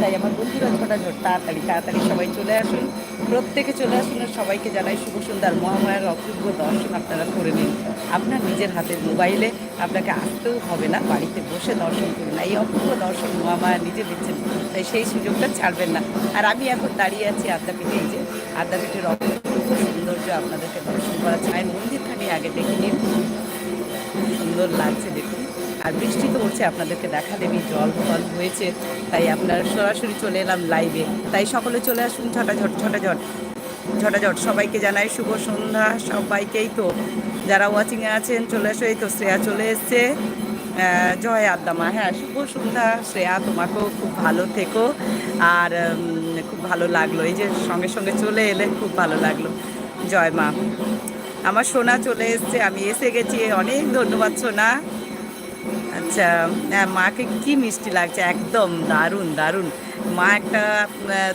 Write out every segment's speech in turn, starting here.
তাই আমার বন্ধুরা ঝটাঝট তাড়াতাড়ি তাড়াতাড়ি সবাই চলে আসুন। প্রত্যেকে চলে আসুন আর সবাইকে জানাই শুভ সুন্দর মহামায়ার অপূর্ব দর্শন আপনারা করে নিন। আপনার নিজের হাতের মোবাইলে আপনাকে আসতেও হবে না, বাড়িতে বসে দর্শন করুন। এই অপূর্ব দর্শন মহামায়া নিজে দিচ্ছেন, তাই সেই সুযোগটা ছাড়বেন না। আর আমি এখন দাঁড়িয়ে আছি আদ্যাপীঠে এই যে আদ্যাপীঠের অপূর্ব সৌন্দর্য আপনাদেরকে দর্শন করা চায় মন্দিরখানি আগে দেখে নিন সুন্দর লাগছে দেখুন আর বৃষ্টি তো হচ্ছে আপনাদেরকে দেখা দেবি, জল ফল হয়েছে, তাই আপনারা সরাসরি চলে এলাম লাইভে তাই সকলে চলে আসুন ঝটাঝট ঝটাঝট ঝটাঝট। সবাইকে জানাই শুভ সন্ধ্যা, সবাইকেই তো। যারা ওয়াচিংয়ে আছেন, চলে আসো, এই তো শ্রেয়া চলে এসছে। জয় আদ্দামা। হ্যাঁ শুভ সন্ধ্যা, শ্রেয়া, তোমাকেও খুব ভালো থেকো। আর খুব ভালো লাগল। এই যে সঙ্গে সঙ্গে চলে এলে খুব ভালো লাগল। জয় মা। আমার সোনা চলে এসছে, আমি এসে গেছি। অনেক ধন্যবাদ সোনা। আচ্ছা মাকে কি মিষ্টি লাগছে? একদম দারুণ দারুণ। মা একটা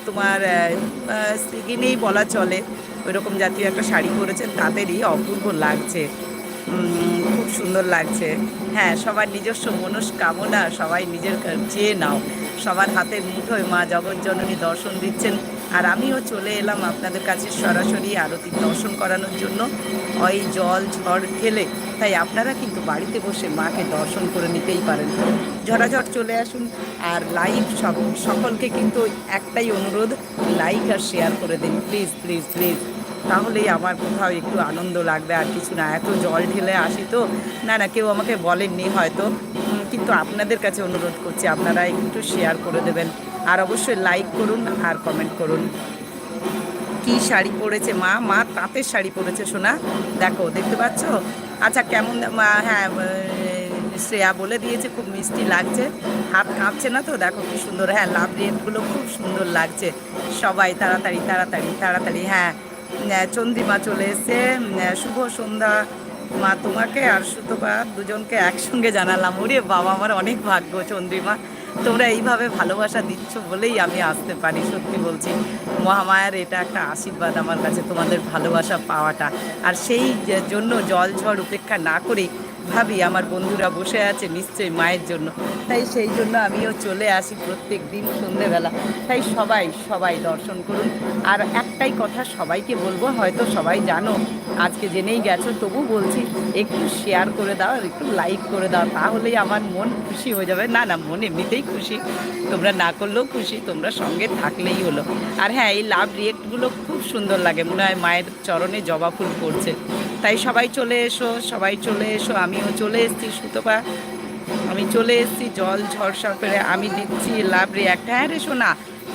তোমার সিগিনেই বলা চলে। ওইরকম জাতীয় একটা শাড়ি পরেছেন, তাদেরই অপূর্ব লাগছে। খুব সুন্দর লাগছে। হ্যাঁ সবার নিজস্ব মনস্কামনা, সবাই নিজের চেয়ে নাও। সবার হাতে মুঠোয় মা জগৎজননী দর্শন দিচ্ছেন। আর আমিও চলে এলাম আপনাদের কাছে সরাসরি আরতির দর্শন করানোর জন্য। ওই জল ঝড় ফেলে তাই আপনারা কিন্তু বাড়িতে বসে মাকে দর্শন করে নিতেই পারেন। ঝড়াঝড় চলে আসুন আর লাইভ সব, সকলকে কিন্তু একটাই অনুরোধ, লাইক আর শেয়ার করে দিন। Please please please. তাহলেই আমার কোথাও একটু আনন্দ লাগবে, আর কিছু না। এত জল ঢেলে আসি তো, না না, কেউ আমাকে বলেননি হয়তো। কিন্তু আপনাদের কাছে অনুরোধ করছি, আপনারা একটু শেয়ার করে দেবেন। আর অবশ্যই লাইক করুন আর কমেন্ট করুন। কি শাড়ি পরেছে মা? মা, তাঁতের শাড়ি পরেছে শোনা দেখো, দেখতে পাচ্ছ? আচ্ছা কেমন? হ্যাঁ শ্রেয়া বলে দিয়েছে, খুব মিষ্টি লাগছে। হাত কাঁপছে না তো? দেখো কি সুন্দর। হ্যাঁ লাভ রেটগুলো খুব সুন্দর লাগছে। সবাই তাড়াতাড়ি তাড়াতাড়ি তাড়াতাড়ি। হ্যাঁ চন্দ্রিমা চলে এসছে। শুভ সন্ধ্যা। মা, তোমাকে আর সুতপা দুজনকে একসঙ্গে জানালাম। ওরে বাবা, আমার অনেক ভাগ্য চন্দ্রিমা। তোমরা এইভাবে ভালোবাসা দিচ্ছ বলেই আমি আসতে পারি, সত্যি বলছি। মহামায়ার, এটা একটা আশীর্বাদ আমার কাছে তোমাদের ভালোবাসা পাওয়াটা। আর সেই জন্য জল ঝড় উপেক্ষা না করেই ভাবি আমার বন্ধুরা বসে আছে নিশ্চয়ই মায়ের জন্য। তাই সেই জন্য আমিও চলে আসি প্রত্যেক দিন সন্ধেবেলা। তাই সবাই সবাই দর্শন করুন। আর একটাই কথা সবাইকে বলব, হয়তো সবাই জানো, আজকে জেনেই গেছো, তবু বলছি, একটু শেয়ার করে দাও আর একটু লাইক করে দাও, তাহলেই আমার মন খুশি হয়ে যাবে। না না, মন এমনিতেই খুশি। তোমরা না করলেও খুশি, তোমরা সঙ্গে থাকলেই হলো। আর হ্যাঁ এই লাভ রিয়েক্টগুলো খুব সুন্দর লাগে। মনে হয় মায়ের চরণে জবা ফুল পড়ছে। তাই সবাই চলে এসো, সবাই চলে এসো। আমিও চলে এসেছি, সুতপা। আমি চলে এসেছি, জল ঝড়সা করে আমি দিচ্ছি লাভ রিয়াক্ট হ্যাঁ রে সোনা,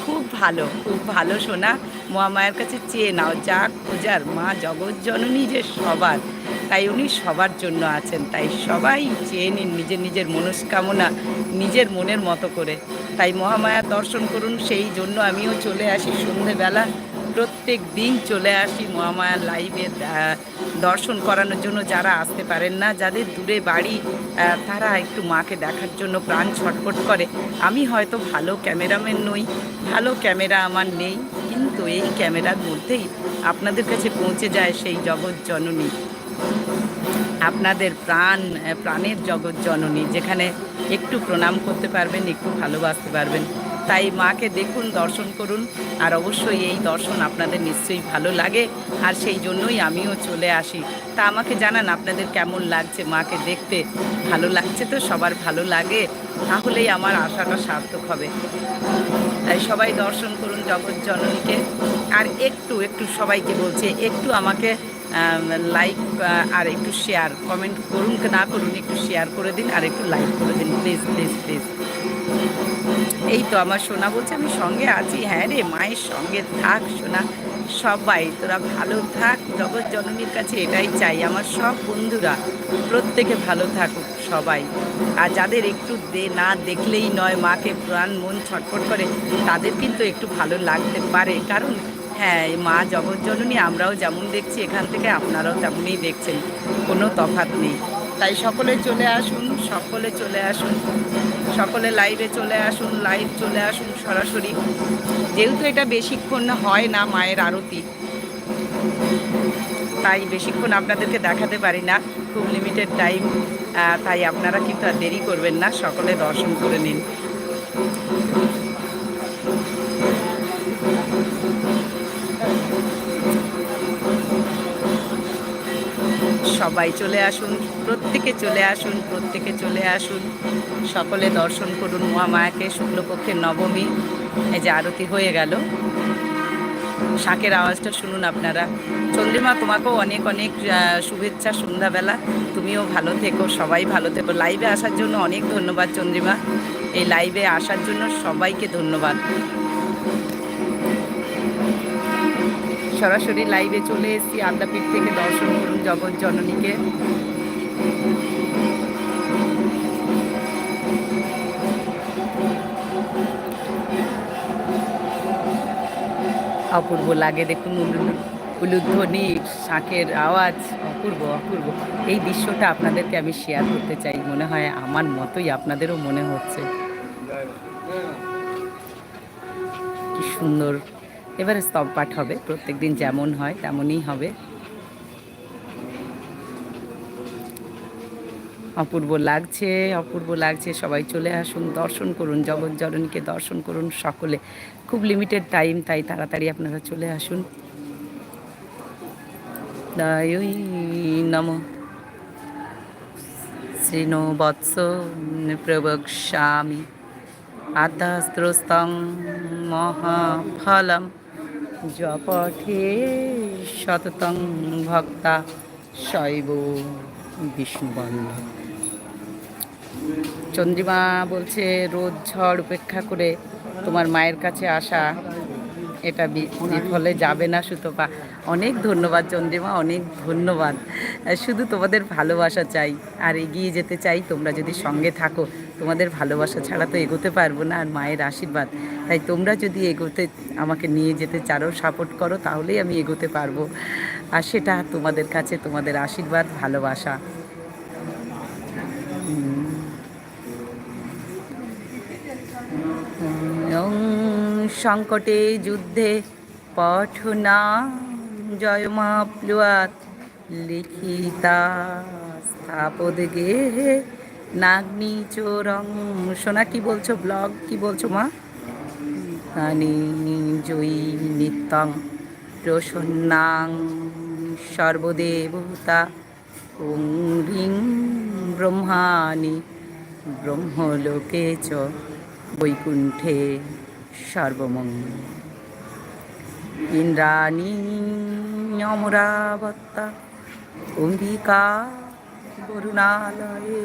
খুব ভালো খুব ভালো সোনা। মহামায়ের কাছে চেয়ে নাও, যা খোঁজার। মা জগৎ জননী যে সবার, তাই উনি সবার জন্য আছেন। তাই সবাই চেয়ে নিন নিজের নিজের মনস্কামনা, নিজের মনের মতো করে। তাই মহামায়ার দর্শন করুন, সেই জন্য আমিও চলে আসি সন্ধেবেলা। প্রত্যেক দিন চলে আসি মহামায়ার লাইভে দর্শন করানোর জন্য যারা আসতে পারেন না, যাদের দূরে বাড়ি তারা একটু মাকে দেখার জন্য প্রাণ ছটফট করে। আমি হয়তো ভালো ক্যামেরাম্যান নই, ভালো ক্যামেরা আমার নেই, কিন্তু এই ক্যামেরার মধ্যেই আপনাদের কাছে পৌঁছে যায় সেই জগৎ জননী। আপনাদের প্রাণ প্রাণের জগৎ জননী, যেখানে একটু প্রণাম করতে পারবেন, একটু ভালোবাসতে পারবেন। তাই মাকে দেখুন, দর্শন করুন, আর অবশ্যই এই দর্শন আপনাদের নিশ্চয়ই ভালো লাগে, আর সেই জন্যই আমিও চলে আসি। তা আমাকে জানান আপনাদের কেমন লাগছে মাকে দেখতে? ভালো লাগছে তো? সবার ভালো লাগে? তাহলেই আমার আশাটা সার্থক হবে। তাই সবাই দর্শন করুন জগৎ জননীকে আর একটু একটু সবাইকে বলছে, একটু আমাকে লাইক আর একটু শেয়ার কমেন্ট করুন, না করুন, একটু শেয়ার করে দিন, আর একটু লাইক করে দিন প্লিজ প্লিজ প্লিজ এই তো আমার সোনা বলছে, আমি সঙ্গে আছি। হ্যাঁ রে মায়ের সঙ্গে থাক সোনা, সবাই তোরা ভালো থাক, জগৎ জননীর কাছে এটাই চাই, আমার সব বন্ধুরা, প্রত্যেকে ভালো থাকুক সবাই। আর যাদের একটু দে, না দেখলেই নয়, মাকে প্রাণ মন ছটফট করে, তাদের কিন্তু একটু ভালো লাগতে পারে। কারণ হ্যাঁ মা জগৎ জননী আমরাও যেমন দেখছি, এখান থেকে আপনারাও তেমনই দেখছেন, কোনো তফাৎ নেই। তাই সকলে চলে আসুন, সকলে চলে আসুন। সকলে লাইভে চলে আসুন লাইভ চলে আসুন সরাসরি। যেহেতু এটা বেশিক্ষণ হয় না মায়ের আরতি, তাই বেশিক্ষণ আপনাদেরকে দেখাতে পারি না, খুব লিমিটেড টাইম তাই আপনারা কিন্তু আর দেরি করবেন না, সকলে দর্শন করে নিন। সবাই চলে আসুন, প্রত্যেকে চলে আসুন, প্রত্যেকে চলে আসুন। সকলে দর্শন করুন মহামায়াকে, শুক্লপক্ষের নবমী। এই যে আরতি হয়ে গেল। শাঁখের আওয়াজটা শুনুন আপনারা। চন্দ্রিমা, তোমাকেও অনেক অনেক শুভেচ্ছা সন্ধ্যাবেলা। তুমিও ভালো থেকো, সবাই ভালো থেকো। লাইভে আসার জন্য অনেক ধন্যবাদ চন্দ্রিমা। এই লাইভে আসার জন্য সবাইকে ধন্যবাদ। সরাসরি লাইভে চলে এসেছি, আদ্যাপীঠ থেকে দর্শন করুন জগৎ জননীকে। অপূর্ব লাগে দেখুন উলু- উলুধ্বনি, শাঁখের আওয়াজ। অপূর্ব অপূর্ব। এই দৃশ্যটা আপনাদেরকে আমি শেয়ার করতে চাই, মনে হয় আমার মতোই আপনাদেরও মনে হচ্ছে। কি সুন্দর এবারে স্তব পাঠ হবে প্রত্যেকদিন যেমন হয় তেমনই হবে। অপূর্ব লাগছে অপূর্ব লাগছে, সবাই চলে আসুন, দর্শন করুন, জগৎ জননীকে দর্শন করুন সকলে। খুব লিমিটেড টাইম তাই তাড়াতাড়ি আপনারা চলে আসুন। নম শ্রীনো বৎস প্রবক্ষ্যামি আদ্যাস্ত্রস্তং মহাফলম। জপঠে শততং ভক্তা শৈব বিষ্ণুবন্ধ। চন্দ্রিমা বলছে রোদ ঝড় উপেক্ষা করে তোমার মায়ের কাছে আসা এটা বিফলে যাবে না, সুতপা। অনেক ধন্যবাদ চন্দ্রিমা, অনেক ধন্যবাদ। শুধু তোমাদের ভালোবাসা চাই, আর এগিয়ে যেতে চাই, তোমরা যদি সঙ্গে থাকো, তোমাদের ভালোবাসা ছাড়া তো এগোতে পারব না, আর মায়ের আশীর্বাদ। তাই তোমরা যদি এগোতে, আমাকে নিয়ে যেতে চারো, সাপোর্ট করো, তাহলেই আমি এগোতে পারব। আর সেটা তোমাদের কাছে, তোমাদের আশীর্বাদ, ভালোবাসা। সংকটে যুদ্ধে পঠ পঠনা জয়মা প্লুয়াত। লিখিতা স্থাপদ গেহে নাগ্নি চোরং। সোনা, কি বলছো? ব্লগ কি বলছো মা? তানি জয়ী নিত্যং। প্রসন্নাং সর্বদেবতা ওং হ্রিং ব্রহ্মাণি ব্রহ্মলোকে চ বৈকুণ্ঠে সর্বমঙ্গল। ইন্দ্রাণী অমরাবত্তা, অম্বিকা বরুণালয়ে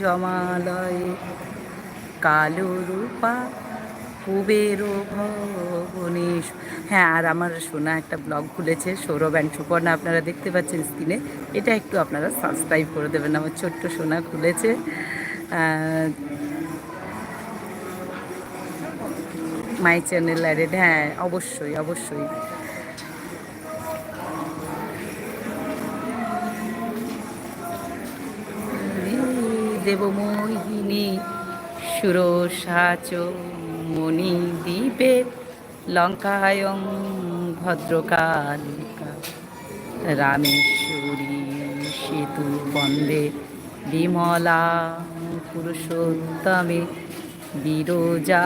জমালয়ে কালো রূপা কুবের ভবনেশ। হ্যাঁ আর আমার সোনা একটা ব্লগ খুলেছে, সৌরভ অ্যান্ড সুপর্ণা, আপনারা দেখতে পাচ্ছেন স্ক্রিনে এটা একটু আপনারা সাবস্ক্রাইব করে দেবেন, আমার ছোট্ট সোনা খুলেছে। মাই চ্যানেল অ্যাডেড হ্যাঁ অবশ্যই অবশ্যই। দেবমোহিনী সুরসাচ মণি দ্বীপে লঙ্কায়ং ভদ্রকালিকা। রামেশ্বরী সেতু বন্দে বিমলা পুরুষোত্তমে বিরজা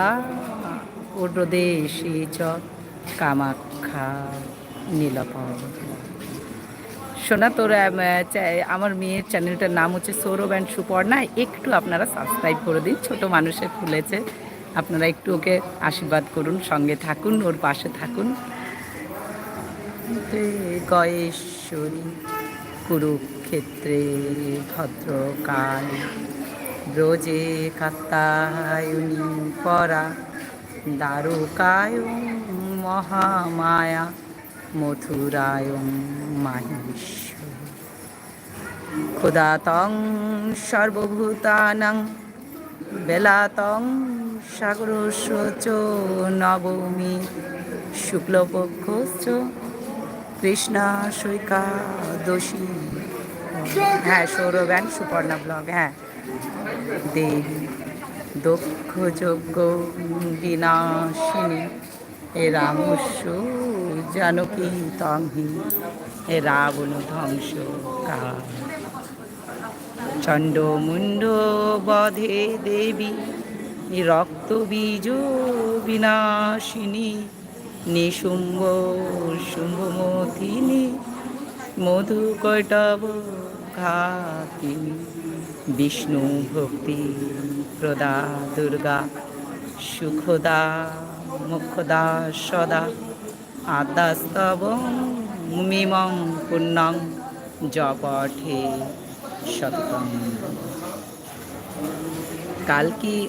ওডদেশে চ কামাখ্যা নীলপর্ব শোনা তোর আমার মেয়ের চ্যানেলটার নাম হচ্ছে সৌরভ অ্যান্ড সুপর্ণা। একটু আপনারা সাবস্ক্রাইব করে দিন, ছোট মানুষের খুলেছে। আপনারা একটু ওকে আশীর্বাদ করুন, সঙ্গে থাকুন, ওর পাশে থাকুন। গয়েশ্বরী কুরুক্ষেত্রে ভদ্রকাল ব্রজে কাত্তায়নী পরা দ্বারকায় মহামায়া মথুরায় মাহেশ্বর ক্ষুদাতং সর্বভূতানাং বেলাতং সাগরস্য নবমী শুক্লপক্ষশ্চ কৃষ্ণা সৈকাদশী। হ্যাঁ সৌরভ অ্যান্ড সুপর্ণা ব্লগ হ্যাঁ। দেবী দক্ষ যজ্ঞ বিনাশিনী এ রামস্য জানকী তংহি? এ রাবণ ধ্বংস চণ্ডমুণ্ড বধে দেবী রক্ত বীজ বিনাশিনী। নিশুম্ভ শুম্ভমথিনী মধু কৈটব ঘাতিনী। বিষ্ণু ভক্তি প্রদা দুর্গা, সুখদা, মুখদা, সদা আদাস্তব মিমং পুণ্যং জপঠে শতকম কাল কি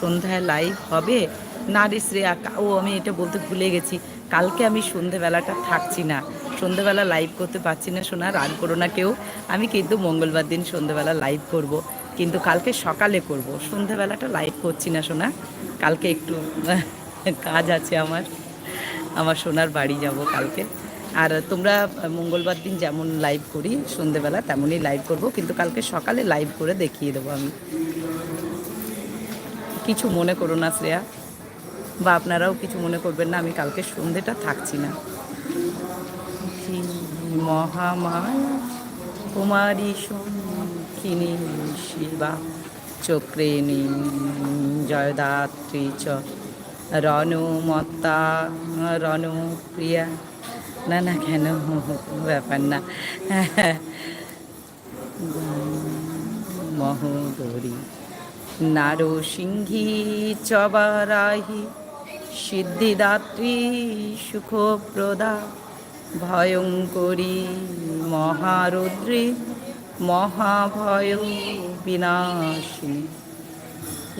সন্ধ্যায় লাইভ হবে? না রে শ্রেয়া, কা- ও, আমি এটা বলতে ভুলে গেছি। কালকে আমি সন্ধেবেলাটা থাকছি না। সন্ধেবেলা লাইভ করতে পারছি না শোনা রাগ করো না কেউ। আমি কিন্তু মঙ্গলবার দিন সন্ধেবেলা লাইভ করব। কিন্তু কালকে সকালে করব। সন্ধেবেলাটা লাইভ করছি না শোনা কালকে একটু কাজ আছে আমার। আমার সোনার বাড়ি যাব কালকে। আর তোমরা মঙ্গলবার দিন যেমন লাইভ করি, সন্ধেবেলা তেমনই লাইভ করব। কিন্তু কালকে সকালে লাইভ করে দেখিয়ে দেবো আমি। কিছু মনে করো না, শ্রেয়া। বা আপনারাও কিছু মনে করবেন না, আমি কালকে সন্ধেটা থাকছি না। মহামায়া কুমারী সঙ্খিনী শিবা চক্রেণী জয়দাত্রী চ। রণমত্তা রণপ্রিয়া না না, কেন? ব্যাপার না। মহোদরী নারসিংহী চবারাহি, সিদ্ধিদাত্রী সুখপ্রদা। ভয়ঙ্করী মহারুদ্রী মহাভয় বিনাশিনী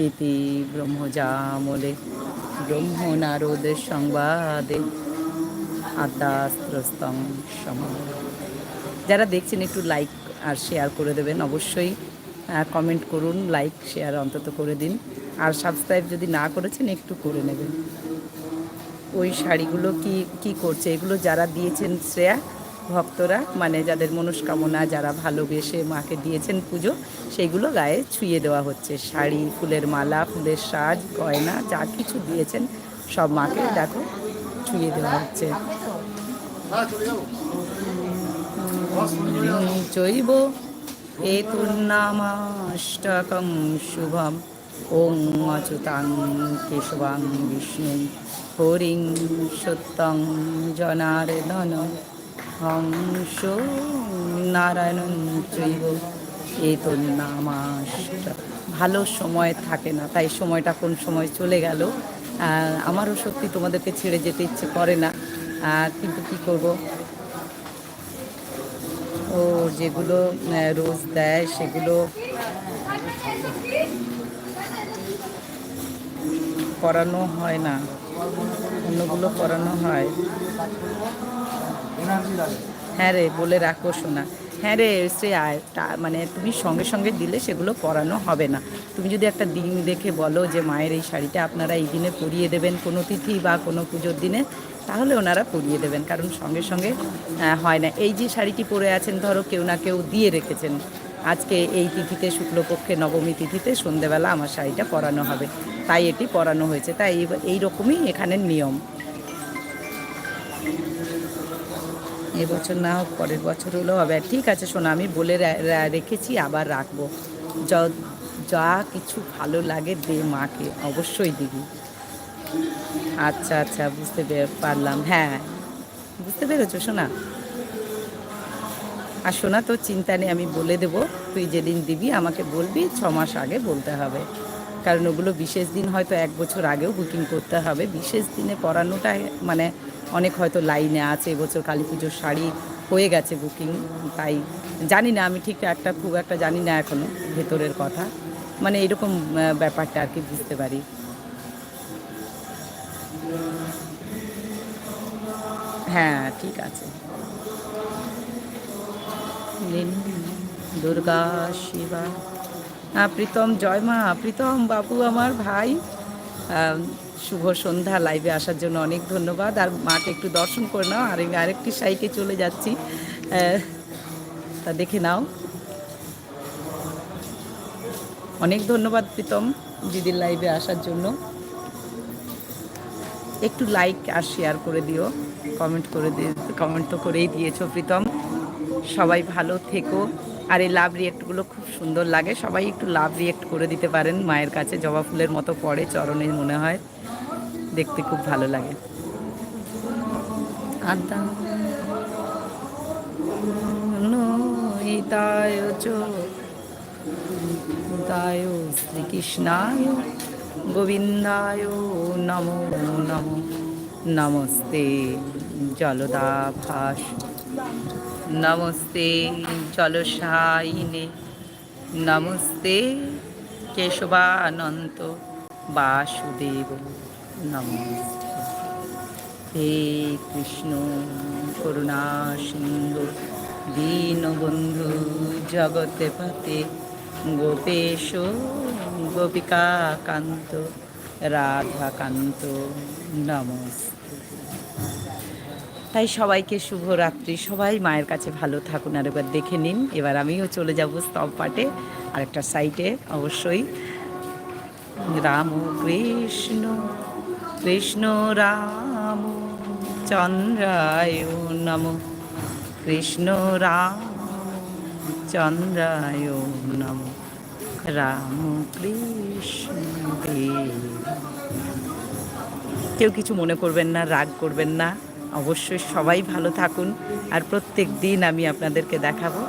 ইতি ব্রহ্মজামলে ব্রহ্ম ব্রহ্মনারদ সংবাদে আদ্যাস্ত্রস্তং সম যারা দেখছেন, একটু লাইক আর শেয়ার করে দেবেন অবশ্যই। কমেন্ট করুন লাইক শেয়ার অন্তত করে দিন। আর সাবস্ক্রাইব যদি না করেছেন, একটু করে নেবেন। ওই শাড়িগুলো কি কি করছে? এগুলো যারা দিয়েছেন শ্রেয়া ভক্তরা মানে যাদের মনস্কামনা, যারা ভালোবেসে মাকে দিয়েছেন পুজো সেইগুলো গায়ে ছুঁয়ে দেওয়া হচ্ছে। শাড়ি, ফুলের মালা, ফুলের সাজ, গয়না, যা কিছু দিয়েছেন, সব মাকে দেখো ছুঁয়ে দেওয়া হচ্ছে। জৈব এতুর্নামাষ্টকং শুভম। ওং অচ্যুতাং কেশবাং বিষ্ণু। হরিং সত্যং জনার্দন হংস নারায়ণ চৈব এতুর্নামাষ্ট ভালো সময় থাকে না, তাই সময়টা কোন সময় চলে গেল। আমারও সত্যি তোমাদেরকে ছেড়ে যেতে ইচ্ছে করে না। কিন্তু কি করব? ও, যেগুলো রোজ দেয়, সেগুলো করানো হয় না। অন্যগুলো করানো হয়। হ্যাঁ রে, বলে রাখো শোনা হ্যাঁ রে, সে মানে তুমি সঙ্গে সঙ্গে দিলে সেগুলো পরানো হবে না। তুমি যদি একটা দিন দেখে বলো যে মায়ের এই শাড়িটা আপনারা এই দিনে পরিয়ে দেবেন কোনো তিথি বা কোনো পুজোর দিনে, তাহলে ওনারা পরিয়ে দেবেন, কারণ সঙ্গে সঙ্গে হয় না। এই যে শাড়িটি পরে আছেন, ধরো কেউ না কেউ দিয়ে রেখেছেন। আজকে এই তিথিতে, শুক্লপক্ষে নবমী তিথিতে সন্ধেবেলা আমার শাড়িটা পরানো হবে। তাই এটি পরানো হয়েছে। তাই এই রকমই এখানের নিয়ম। এবছর না হোক, পরের বছর হলেও হবে। ঠিক আছে শোনো, আমি বলে রেখেছি, আবার রাখব। য- কিছু ভালো লাগে দে মাকে, অবশ্যই দিবি। আচ্ছা আচ্ছা বুঝতে পারলাম। হ্যাঁ বুঝতে পেরেছ শোনা? আর শোনা, তোর চিন্তা নেই, আমি বলে দেবো। তুই যেদিন দিবি, আমাকে বলবি, ছ মাস আগে বলতে হবে। কারণ ওগুলো বিশেষ দিন হয়তো এক বছর আগেও বুকিং করতে হবে। বিশেষ দিনে পরানোটা মানে অনেক হয়তো লাইনে আছে, এবছর কালী পুজোর শাড়ি হয়ে গেছে বুকিং তাই জানি না, আমি ঠিক একটা খুব একটা জানি না এখনও ভেতরের কথা। মানে এরকম ব্যাপারটা আর কি বুঝতে পারি। হ্যাঁ ঠিক আছে। দুর্গা, শিবা। প্রীতম, জয় মা। প্রীতম বাবু আমার ভাই। শুভ সন্ধ্যা লাইভে আসার জন্য অনেক ধন্যবাদ। আর মাকে একটু দর্শন করে নাও। আর আমি আরেকটি সাইকে চলে যাচ্ছি। তা দেখে নাও। অনেক ধন্যবাদ প্রীতম দিদির লাইভে আসার জন্য। একটু লাইক আর শেয়ার করে দিও। কমেন্ট করে দিয়ে কমেন্ট তো করেই দিয়েছ প্রীতম। সবাই ভালো থেকো। আর এই লাভ রিয়েক্টগুলো খুব সুন্দর লাগে। সবাই একটু লাভ রিয়েক্ট করে দিতে পারেন, মায়ের কাছে জবা ফুলের মতো পড়ে, চরণে মনে হয়। দেখতে খুব ভালো লাগে। আদা হিতায় শ্রীকৃষ্ণায় গোবিন্দায় নমো নমো। নমস্তে, জলদাভাস। নমস্তে জলসাইনে নমস্তে, কেশবানন্ত বাসুদেব। নমস্তে। হে কৃষ্ণ করুণা সিন্ধু দীনবন্ধু জগৎপতে গোপেশ গোপিকা কান্ত রাধাকান্ত, নমস্তে। তাই সবাইকে শুভরাত্রি। সবাই মায়ের কাছে ভালো থাকুন আর এবার দেখে নিন। এবার আমিও চলে যাব স্তব পাটে আরেকটা সাইটে অবশ্যই। রাম কৃষ্ণ কৃষ্ণ রাম চন্দ্রায় নম। কৃষ্ণ রাম চন্দ্রায় নম। রাম কৃষ্ণ কেউ কিছু মনে করবেন না, রাগ করবেন না। অবশ্যই সবাই ভালো থাকুন। আর প্রত্যেক দিন আমি আপনাদেরকে দেখাবো।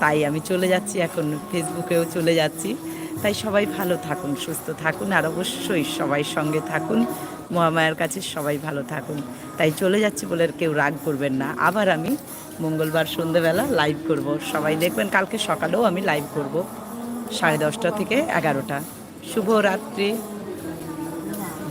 তাই আমি চলে যাচ্ছি, এখন ফেসবুকেও চলে যাচ্ছি। তাই সবাই ভালো থাকুন, সুস্থ থাকুন। আর অবশ্যই সবাই সঙ্গে থাকুন। মহামায়ার কাছে সবাই ভালো থাকুন। তাই চলে যাচ্ছি বলে কেউ রাগ করবেন না। আবার আমি মঙ্গলবার সন্ধেবেলা লাইভ করব। সবাই দেখবেন কালকে সকালেও আমি লাইভ করব। সাড়ে দশটা থেকে এগারোটা। শুভরাত্রি।